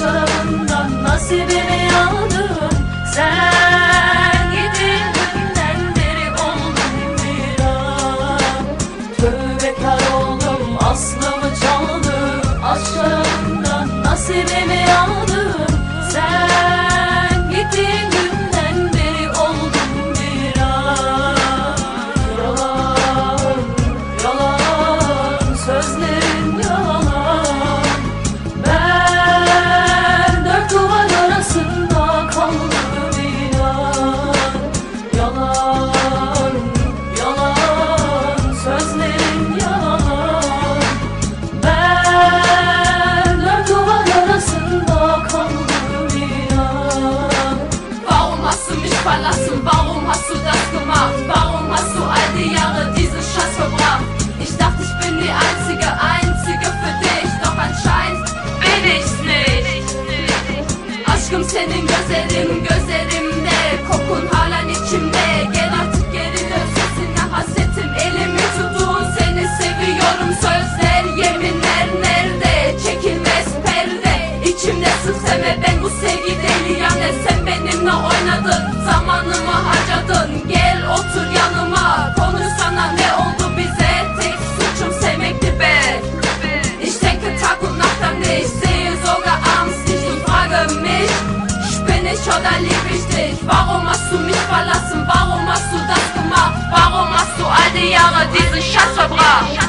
Saralından nasip verlassen? Warum hast du das gemacht? Warum hast du all die Jahre diesen Schatz verbracht? Ich dachte, ich bin die einzige, einzige für dich, doch anscheinend bin ich's nicht. Aşkım senin gözlerim gözlerimde Kokun halen içimde Gel artık geri dön sesine hasretim Elimi tutun seni seviyorum Sözler oynadın Zamanımı harcadın Gel otur yanıma Konuşsana ne oldu bize Tek suçum sevmekti be Ich denke Tag und Nacht an dich, sehe sogar abends dich und frage mich, spinne ich oder lieb ich dich? Warum hast du mich verlassen? Warum hast du das gemacht? Warum hast du all die Jahre diesen Schatz verbracht?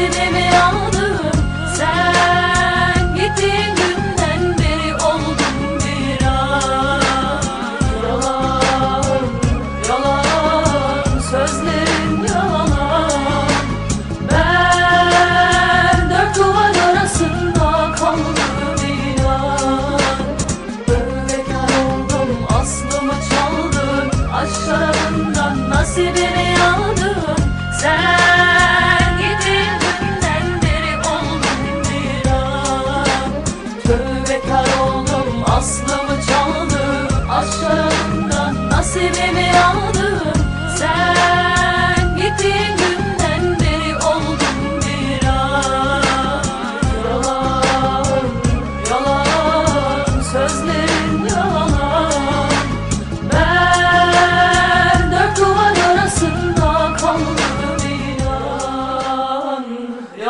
Seni mi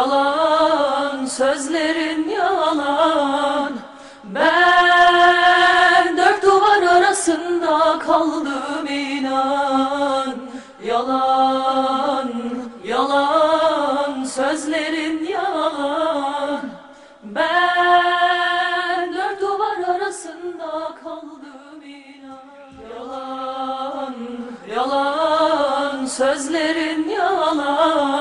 Yalan, sözlerin yalan. Ben dört duvar arasında kaldım inan. Yalan, yalan, sözlerin yalan. Ben dört duvar arasında kaldım inan. Yalan, yalan, sözlerin yalan